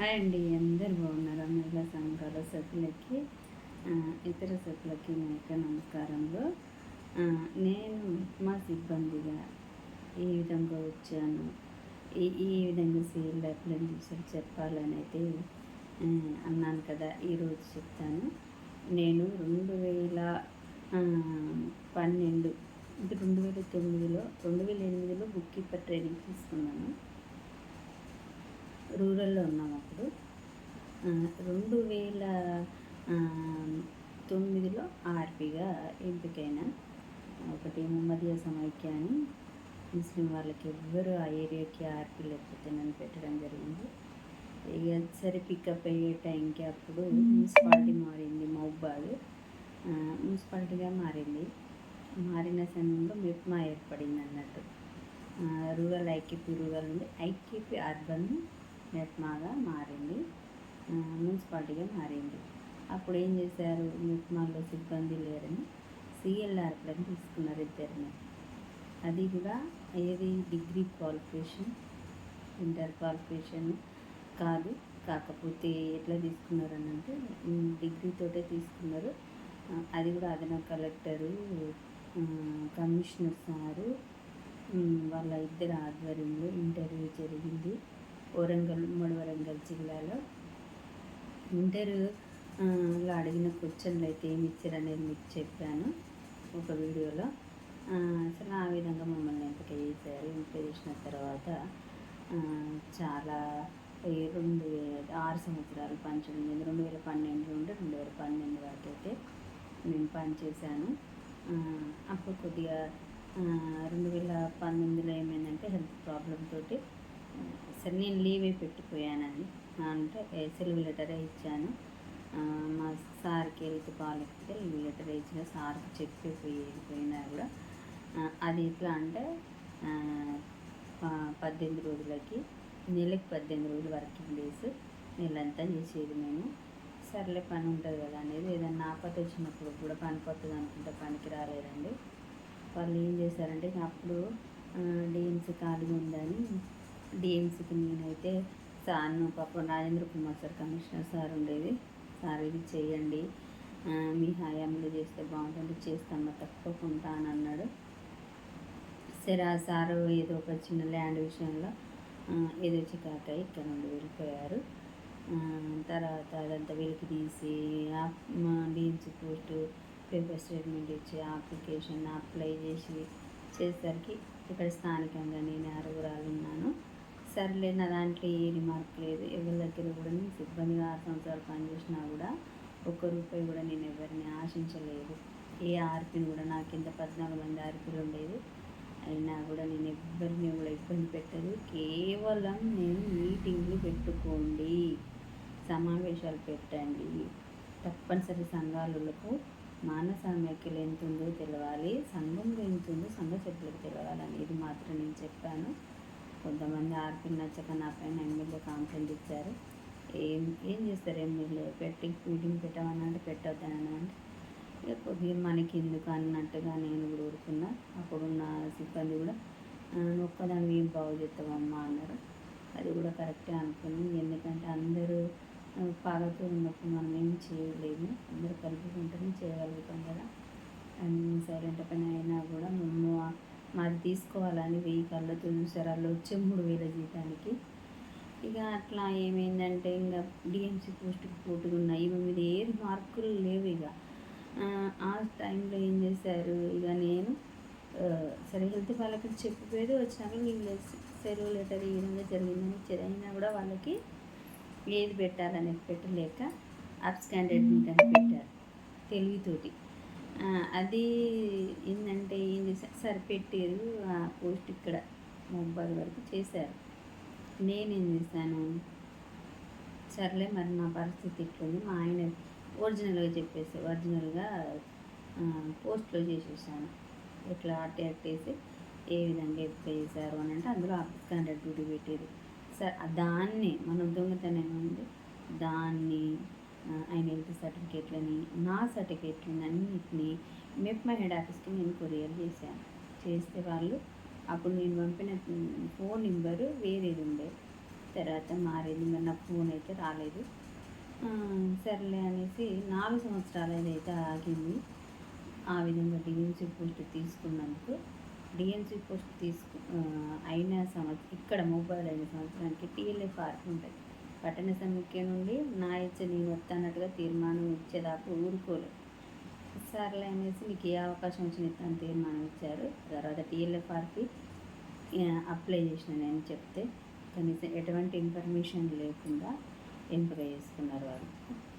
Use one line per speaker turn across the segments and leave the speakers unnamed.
Hi అండి అందరు బాగున్నారా? మహిళా సంఘాల సభ్యులకి ఇతర సభ్యులకి నా యొక్క నమస్కారంలో నేను మా సిబ్బందిగా ఈ విధంగా వచ్చాను. ఈ ఈ విధంగా సీల్ అప్లై చేసి చెప్పాలని అయితే అన్నాను కదా ఈరోజు చెప్తాను. నేను రెండు వేల పన్నెండు ఇది రెండు వేల తొమ్మిదిలో రెండు వేల ఎనిమిదిలో బుక్ కీపర్ ట్రైనింగ్ తీసుకున్నాను. రూరల్లో ఉన్నాం అప్పుడు. రెండు వేల తొమ్మిదిలో ఆర్పిగా ఎంపికైన ఒకటి ముమ్మదియా సమైక్య అని ముస్లిం వాళ్ళకి ఎవ్వరు ఆ ఏరియాకి ఆర్పి లేకపోతే నన్ను పెట్టడం జరిగింది. ఇక సరే పికప్ అయ్యే టైంకి అప్పుడు మున్సిపాలిటీ మారింది మహబాద్ మున్సిపాలిటీగా మారింది. మారిన సమయంలో మిప్మా ఏర్పడింది అన్నట్టు రూరల్ ఐకేపీ రూరల్ ఉంది ఐకేపీ అర్బన్ మెప్మాగా మారింది. మున్సిపాలిటీగా మారింది. అప్పుడు ఏం చేశారు? మెప్మాలో సిబ్బంది లేరని సిఎల్ఆర్ ప్లాన్ తీసుకున్నారు ఇద్దరిని. అది కూడా ఏది? డిగ్రీ క్వాలిఫికేషన్ ఇంటర్ క్వాలిఫికేషన్ కాదు. కాకపోతే ఎట్లా తీసుకున్నారు అని అంటే డిగ్రీతోటే తీసుకున్నారు. అది కూడా అదనపు కలెక్టరు కమిషనర్ సారు వాళ్ళ ఇద్దరు ఆధ్వర్యంలో ఇంటర్వ్యూ జరిగింది. వరంగల్ ఉమ్మడి వరంగల్ జిల్లాలో. ఇంటర్లో అడిగిన క్వశ్చన్లు అయితే ఏమి ఇచ్చారు అనేది మీకు చెప్పాను ఒక వీడియోలో. అసలు ఆ విధంగా మమ్మల్ని ఎంపిక చేశారు. ఎంపిక చేసిన తర్వాత చాలా రెండు ఆరు సంవత్సరాలు పనిచేయడం రెండు వేల పన్నెండు నుండి రెండు వేల పన్నెండు వరకు అయితే నేను పనిచేశాను. అప్పుడు కొద్దిగా రెండు వేల పంతొమ్మిదిలో ఏమైందంటే హెల్త్ ప్రాబ్లం తోటి సరే నేను లీవ్ పెట్టిపోయానండి అంటే సెలవు లెటరే ఇచ్చాను. మా సార్కి హెల్త్ బాగాలేకపోతే లీవ్ లెటర్ ఇచ్చిన. సార్కి చెప్పి పోయి పోయినా కూడా. అది ఎట్లా అంటే ప- పద్దెనిమిది రోజులకి నెలకి పద్దెనిమిది రోజులు వర్కింగ్ డేస్ నెలంతా చేసేది మేము. సర్లే పని ఉంటుంది కదా అనేది ఏదన్నా ఆపత వచ్చినప్పుడు కూడా పని అనుకుంటే పనికి రాలేదండి. వాళ్ళు ఏం చేశారంటే అప్పుడు డిఎంసీ ఖాళీగా ఉందని డిఎంసీకి నేనైతే సార్ను పాపం Rajendra Kumar sir commissioner sir ఉండేది. సార్ ఇది చేయండి మీ హయాంలో చేస్తే బాగుంటుంది చేస్తామా తప్పకుండా అని అన్నాడు. సరే ఆ సారు ఏదో ఒక చిన్న ల్యాండ్ విషయంలో ఏదో చికాకై ఇక్కడ నుండి వెళ్ళిపోయారు. తర్వాత అదంతా వెలికి తీసి డిఎంసీ పోస్ట్ పేపర్ స్టేట్మెంట్ ఇచ్చి అప్లికేషన్ అప్లై చేసి చేసేసరికి ఇక్కడ స్థానికంగా నేను ఆరుగురాలు ఉన్నాను. సర్లే నా దాంట్లో ఏ రిమార్క్ లేదు. ఎవరి దగ్గర కూడా నేను సిబ్బందిగా ఆరు సంవత్సరాలు పనిచేసినా కూడా ఒక్క రూపాయి కూడా నేను ఎవరిని ఆశించలేదు. ఏ ఆర్పీని కూడా నా కింద పద్నాలుగు మంది ఆర్పీలు ఉండేది అయినా కూడా నేను ఎవ్వరిని కూడా ఇబ్బంది పెట్టదు కేవలం నేను మీటింగ్లు పెట్టుకోండి సమావేశాలు పెట్టండి. తప్పనిసరి సంఘాలకు మానవ సమైక్యలు ఎంత ఉందో తెలవాలి సంఘంలో ఎంత ఉందో సంఘ సభ్యులకు తెలవాలి అనేది మాత్రం నేను చెప్పాను. కొంతమంది ఆర్పీలు నచ్చక నా పైన ఎమ్మెల్యే కాంప్లైంట్ ఇచ్చారు. ఏం ఏం చేస్తారు ఎమ్మెల్యే? పెట్టి మీటింగ్ పెట్టమని అంటే పెట్టొద్దని అంటే ఇక కొద్దిగా మనకి ఎందుకు అన్నట్టుగా నేను కూడా ఊరుకున్నా. అప్పుడున్న సిబ్బంది కూడా "ఆ, ఒక్కదాన్ని ఏం బాగు చేస్తావమ్మా అన్నారు. అది కూడా కరెక్టే అనుకుని ఎందుకంటే అందరూ ఆ, ఉన్నప్పుడు మనం ఏం చేయలేము. అందరూ కలుపుకుంటూనే చేయగలుగుతాం కదా. అండ్ సైలెంట్ పని అయినా కూడా మేము మాది తీసుకోవాలని వెయ్యి కళ్ళతో చూసారు వాళ్ళు వచ్చే మూడు వేల జీతానికి. ఇక అట్లా ఏమైందంటే ఇంకా డిఎంసీ పోస్టుకు పోటీగా ఉన్నాయి. ఇవి మీద ఏది మార్కులు లేవు ఇక. ఆ, టైంలో ఏం చేశారు? ఇక నేను సరే హెల్త్ వాళ్ళకి చెప్పిపోయేది వచ్చినాక వీళ్ళు సెలవు లెటర్ ఈ విధంగా జరిగిందని ఇచ్చేది అయినా కూడా వాళ్ళకి ఏది పెట్టాలనేది పెట్టలేక అబ్స్కాండెడ్ అని పెట్టారు. తెలివితోటి. అది ఏంటంటే ఏం చేశారు సరిపెట్టారు ఆ పోస్ట్ ఇక్కడ మొబైల్ వరకు చేశారు. నేనేం చేశాను? సర్లే మరి నా పరిస్థితి ఇట్లుంది. మా ఆయన ఒరిజినల్గా చెప్పేసి ఒరిజినల్గా పోస్ట్లో చేసేసాను. ఇట్లా అట్టే అట్టేసి ఏ విధంగా ఎప్పుడు చేశారు అని అంటే అందులో అబ్స్కాండెడ్ డ్యూటీ పెట్టేది సార్ దాన్ని మన దొంగతనం ఉంది దాన్ని ఆయన హెల్త్ సర్టిఫికేట్లని నా సర్టిఫికేట్లని అన్నిటినీ మెప్మా హెడ్ ఆఫీస్కి నేను కొరియర్ చేశాను. చేస్తే వాళ్ళు అప్పుడు నేను పంపిన ఫోన్ నెంబరు వేరేది ఉండే. తర్వాత మారేది మరి నాకు ఫోన్ అయితే రాలేదు. సర్లే అనేసి నాలుగు సంవత్సరాలు ఏదైతే ఆగింది. ఆ విధంగా డిఎన్సీ పోస్ట్ తీసుకున్నందుకు డిఎన్సీ పోస్ట్ తీసుకు అయిన సంవత్సరం ఇక్కడ మొబైల్ అయిన సంవత్సరానికి టీఎల్ఎఫ్ పార్క్ ఉంటుంది. పట్టణ సమీక్ష నుండి నా ఇచ్చ నేను వస్తానట్టుగా తీర్మానం ఇచ్చేదాకా ఊరుకోలేదు సర్లే అనేసి మీకు ఏ అవకాశం వచ్చిన తను తీర్మానం ఇచ్చారు తర్వాత టీఎల్ఎఫ్ఆర్కి అప్లై చేసిన నేను చెప్తే కనీసం ఎటువంటి ఇన్ఫర్మేషన్ లేకుండా ఎంపిక చేసుకున్నారు వాళ్ళు.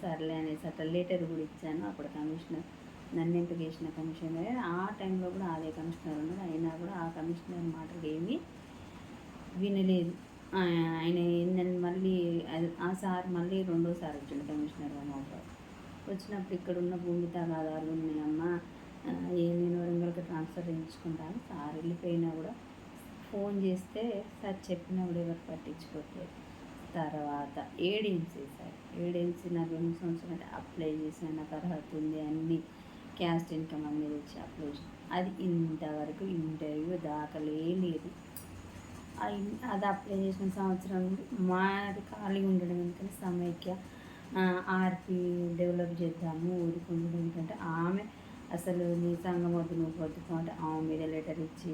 సర్లే అనేసి అట్లా లెటర్ కూడా ఇచ్చాను. అప్పుడు కమిషనర్ నన్ను ఎంపిక చేసిన కమిషనర్ ఆ టైంలో కూడా అదే కమిషనర్ ఉన్నాడు. అయినా కూడా ఆ కమిషనర్ మాటలు ఏమీ వినలేదు. ఆయన ఏంటంటే మళ్ళీ ఆ సార్ మళ్ళీ రెండోసారి వచ్చిండు కమిషనర్ మహబాద్ వచ్చినప్పుడు ఇక్కడ ఉన్న భూమి తగాదాలు ఉన్నాయమ్మా ఆ, నేను వరంగల్కి ట్రాన్స్ఫర్ చేయించుకుంటాను. సార్ వెళ్ళిపోయినా కూడా ఫోన్ చేస్తే సార్ చెప్పినా కూడా ఎవరు పట్టించుకోవట్లేదు తర్వాత ఏడెన్సీ సార్ ఏడెన్సీ నాకు రెండు సంవత్సరాలు అంటే అప్లై చేసిన నాకు అర్హత ఉంది అన్ని క్యాస్ట్ ఇన్కమ్ అనేది వచ్చి అప్లై చేసి అది ఇంతవరకు ఇంటర్వ్యూ దాఖలే లేదు అది అప్లై చేసిన సంవత్సరం మాది ఖాళీగా ఉండడం ఎందుకంటే సమైక్య ఆర్పి డెవలప్ చేద్దాము ఊరుకుండడం ఎందుకంటే ఆమె అసలు నీ సంఘం వద్దు నువ్వు వద్దుకో అంటే ఆమె మీద లెటర్ ఇచ్చి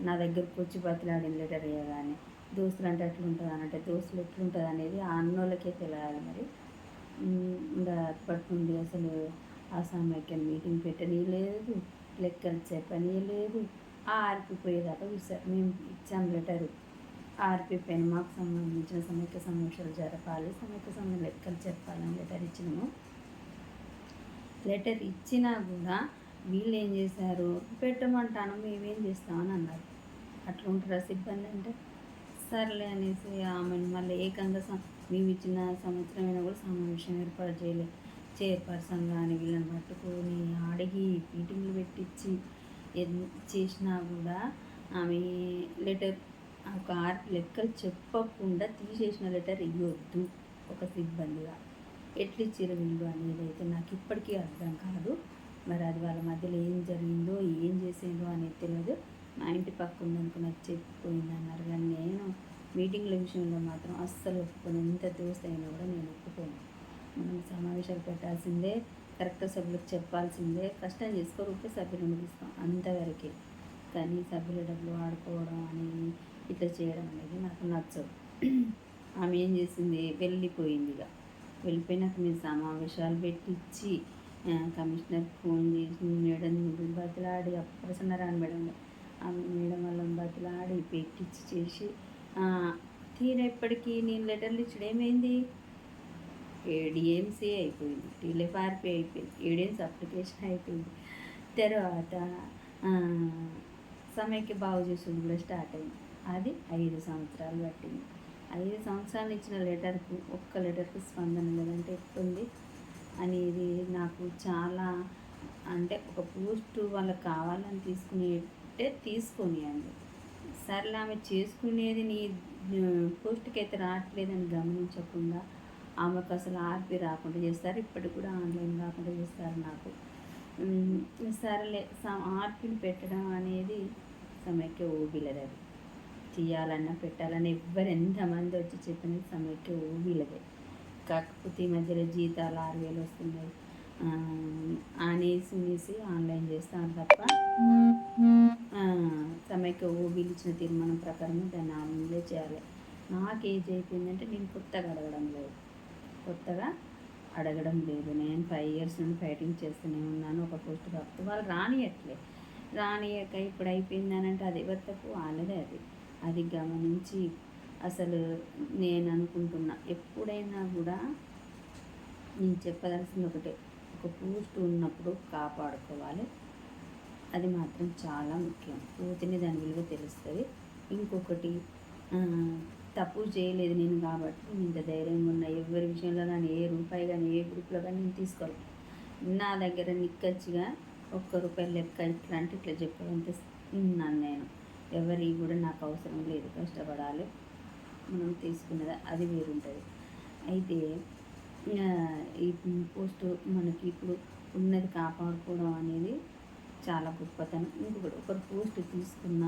నా దగ్గరకు వచ్చి బతిలాడిన లెటర్ ఇవ్వగానే దోస్తులు అంటే ఎట్లుంటుంది అని అంటే దోస్తులు ఎట్లుంటుంది అనేది ఆ అన్నోళ్ళకే తెలియాలి మరి. ఇంకా అప్పటి నుండి అసలు ఆ సమైక్య మీటింగ్ పెట్టనీయలేదు లెక్కలు చెప్పనీ లేదు ఆర్పిపోయేదాకా చూసారు మేము ఇచ్చాం లెటరు. ఆర్పిపోయిన మాకు సంబంధించిన సమైక్య సమీక్షలు జరపాలి. సమైక్య సమయ లెక్కలు చెప్పాలని లెటర్ ఇచ్చినాము. లెటర్ ఇచ్చినా కూడా వీళ్ళు ఏం చేశారు? పెట్టమంటాను మేమేం చేస్తామని అన్నారు. అట్లా ఉంటారా సిబ్బంది అంటే? సర్లే అనేసి ఆమెను మళ్ళీ ఏకంగా సం- మేము ఇచ్చిన సంవత్సరమైనా కూడా సమావేశం ఏర్పాటు చేయలేదు చైర్పర్సన్ కానీ వీళ్ళని పట్టుకొని అడిగి మీటింగ్లు పెట్టించి చేసినా కూడా ఆమె లెటర్ ఒక ఆరు లెక్కలు చెప్పకుండా తీసేసిన లెటర్ ఇవ్వద్దు ఒక సిబ్బందిగా. ఎట్లు ఇచ్చారు అనేది అయితే నాకు ఇప్పటికీ అర్థం కాదు. మరి అది వాళ్ళ మధ్యలో ఏం జరిగిందో ఏం చేసిందో అనేది తెలియదు మా ఇంటి పక్క ఉందనుకో నాకు చెప్పిపోయింది అన్నారు కానీ నేను మీటింగ్ల విషయంలో మాత్రం అస్సలు ఒప్పుకోను. ఎంత దోస్త్ అయినా కూడా నేను ఒప్పుకోను. మనం సమావేశాలు పెట్టాల్సిందే. కరెక్ట్ సభ్యులకు చెప్పాల్సిందే. కష్టం చేసుకో రూపాయి సభ్యులను తీసుకోం? అంతవరకే. కానీ సభ్యుల డబ్బులు ఆడుకోవడం అని ఇట్లా చేయడం అనేది నాకు నచ్చదు. ఆమె ఏం చేసింది? వెళ్ళిపోయింది ఇక. వెళ్ళిపోయినాక మీరు సమావేశాలు పెట్టించి కమిషనర్ కమిషనర్కి ఫోన్ చేసి మేడం బతిలాడి ప్రసన్నరాని మేడం ఆమె మేడం వాళ్ళని బతిలాడి పెట్టించి చేసి తీరేపటికి నేను లెటర్లు ఇచ్చడం ఏమైంది? ఏడిఎంసీ అయిపోయింది. టీఎఫ్ఆర్పి అయిపోయింది. ఏడిఎంసీ అప్లికేషన్ అయిపోయింది. తర్వాత సమయకి సమైక్య బాగు చేసుడు కూడా స్టార్ట్ అయింది. అది ఐదు సంవత్సరాలు పట్టింది. ఐదు సంవత్సరాలు ఇచ్చిన లెటర్కు ఒక్క లెటర్కు స్పందన లేదంటే ఎట్లుంది అనేది నాకు చాలా అంటే ఒక పోస్ట్ వాళ్ళకి కావాలని తీసుకునేటే తీసుకొనియండి సర్లే ఆమె చేసుకునేది నీ పోస్ట్కి అయితే రావట్లేదని గమనించకుండా ఆమెకు అసలు ఆర్పి రాకుండా చేస్తారు ఇప్పటికి కూడా ఆన్లైన్ రాకుండా చేస్తారు నాకు. సరేలే ఆర్పిని పెట్టడం అనేది సమైక్య ఊబిలది చేయాలన్నా తీయాలన్నా పెట్టాలన్నా ఎవ్వరు ఎంతమంది వచ్చి చెప్పిన సమైక్య ఊబిలదే. కాకపోతే ఈ మధ్యలో జీతాలు ఆరు వేలు వస్తున్నాయి. అనేసి మీసి ఆన్లైన్ చేస్తాను తప్ప సమైక్య ఊబిలు ఇచ్చిన తీర్మానం ప్రకారం దాన్ని అమలు చేయాలి. నాకు ఏజ్ అయిపోయిందంటే నేను కొత్తగా అడగడం లేదు. కొత్తగా అడగడం లేదు. నేను ఫైవ్ ఇయర్స్ నుండి ఫైటింగ్ చేస్తూనే ఉన్నాను ఒక పోస్ట్ కాబట్టి వాళ్ళు రానియట్లే. రానియక ఇప్పుడు అయిపోయిందని అంటే అది ఎవరి తప్పు వాళ్ళదే అది. అది గమనించి అసలు నేను అనుకుంటున్నా ఎప్పుడైనా కూడా నేను చెప్పదలసింది ఒకటే. ఒక పోస్ట్ ఉన్నప్పుడు కాపాడుకోవాలి. అది మాత్రం చాలా ముఖ్యం. పోతేనే దాని విలువ తెలుస్తుంది. ఇంకొకటి తప్పు చేయలేదు నేను కాబట్టి నేను ఇంత ధైర్యంగా ఉన్నా. ఎవరి విషయంలో కానీ ఏ రూపాయి కానీ ఏ గ్రూప్లో కానీ నేను తీసుకోలేదు. నా దగ్గర నిక్కచ్చిగా ఒక్క రూపాయి లెక్క ఇట్లా అంటే ఇట్లా చెప్పాలంటే ఉన్నాను నేను. ఎవరి కూడా నాకు అవసరం లేదు. కష్టపడాలి. మనం తీసుకున్నది అది వేరుంటుంది. అయితే ఈ పోస్ట్ మనకి ఇప్పుడు ఉన్నది కాపాడుకోవడం అనేది చాలా గొప్పతనం. ఇంకొకటి ఒకరు పోస్ట్ తీసుకున్న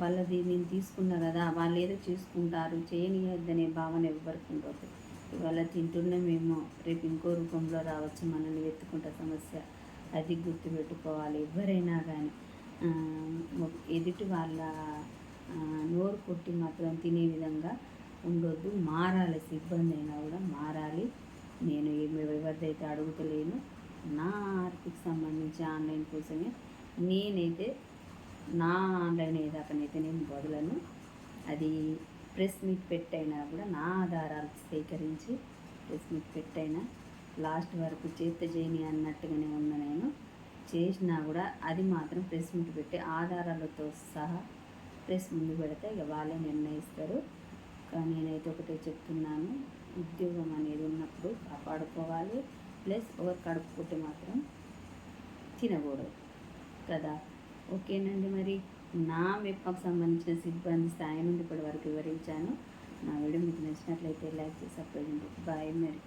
వాళ్ళది నేను తీసుకున్నా కదా వాళ్ళు ఏదో చేసుకుంటారు చేయనియద్దనే భావన ఎవ్వరికి ఉండదు. ఇవాళ తింటున్నామేమో రేపు ఇంకో రూపంలో రావచ్చు మనల్ని ఎత్తుకుంట సమస్య. అది గుర్తుపెట్టుకోవాలి ఎవరైనా కానీ ఎదుటి వాళ్ళ నోరు కొట్టి మాత్రం తినే విధంగా ఉండొద్దు. మారాలి సిబ్బంది అయినా కూడా మారాలి. నేను ఏమి ఎవరిదైతే అడుగుతలేను నా ఆర్థిక సంబంధించి ఆన్లైన్ కోసమే నేనైతే నా ఆన్లైన్ ఏదాకనైతే నేను వదలను. అది ప్రెస్ మీట్ పెట్టైనా కూడా నా ఆధారాలు సేకరించి ప్రెస్ మీట్ పెట్టైనా లాస్ట్ వరకు చేత చేయని అన్నట్టుగానే ఉన్న నేను. చేసినా కూడా అది మాత్రం ప్రెస్ మీట్ పెట్టి ఆధారాలతో సహా ప్రెస్ ముందు పెడితే ఇక వాళ్ళే నిర్ణయిస్తారు. కానీ నేనైతే ఒకటే చెప్తున్నాను ఉద్యోగం అనేది ఉన్నప్పుడు కాపాడుకోవాలి. ప్లస్ ఒకరు కడుపుకుంటే మాత్రం తినకూడదు కదా. ఓకేనండి. మరి నా మెప్పకు సంబంధించిన సిబ్బంది స్థాయి నుండి ఇప్పటి వరకు వివరించాను. నా వీడియో మీకు నచ్చినట్లయితే లైక్ చేసి సబ్స్క్రైబ్ బాయ్ మరి.